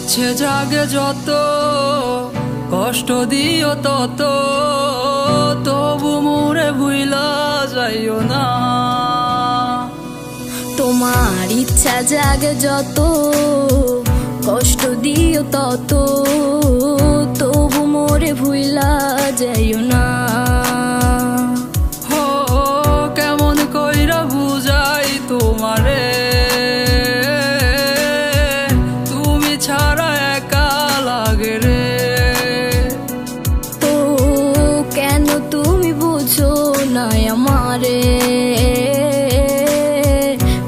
ইচ্ছে জাগে যত, কষ্ট দিও তত। তবু মোরে ভুইলা যাইও না। তোমার ইচ্ছা জাগে যত, কষ্ট দিও তত। তবু মোরে ভুইলা যাইও না। বুঝো না আমারে।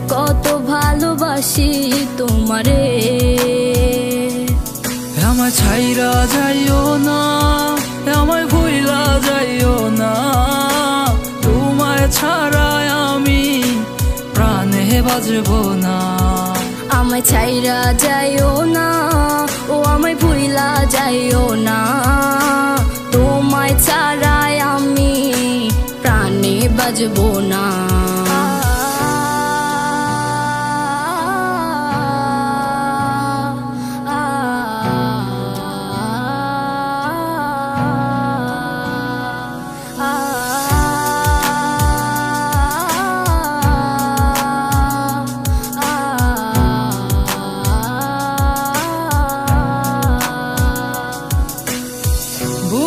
কত ভালোবাসি তোমারে। আমায় ছাইরা যাইও না আমায় ভুইলা যাইও না। তোমায় ছাড়া আমি প্রাণে বাজবো না। আমায় ছাইরা যাইও না ও আমায় ভুইলা যাইও না। প্রাণে বাজবো না।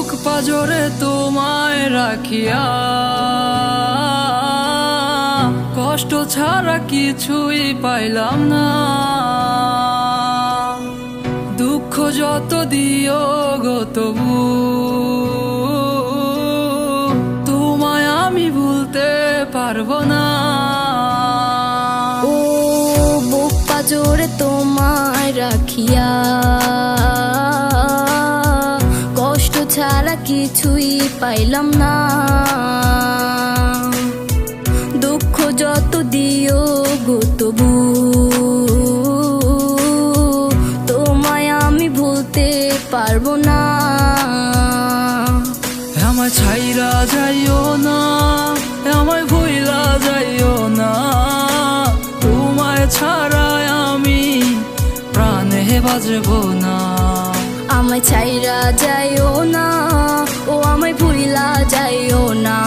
বুক পাজরে তোমায় রাখিয়া। কষ্ট ছাড়া কিছুই পাইলাম না। দুঃখ যত দিও গো তবু, তোমায় আমি ভুলতে পারব না। ও, বুক পাজরে তোমায় রাখিয়া। কিছুই পাইলাম না। দুঃখ যত দিও গো তবু তোমায় আমি ভুলতে পারব না। আমার ছাইরা যাইও না আমায় ভুইলা যাইও না। তোমায় ছাড়া আমি প্রাণে বাজবো না। আমায় ছাইরা যাইও না। আমায় ভুইলা যাইও না।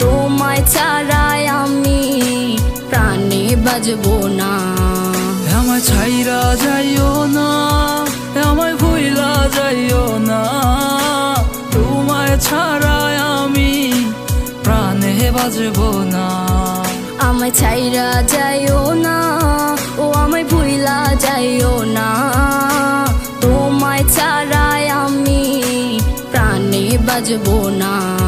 তোমায় ছাড়াই আমি প্রাণে বাজবো না। আমায় ছাইরা যাইও না আমায় ভুইলা যাইও না। তোমায় ছাড়া আমি প্রাণে বাজবো না। আমায় ছাইরা যাইও না ও আমায় ভুইলা যাইও না। বাজবো না।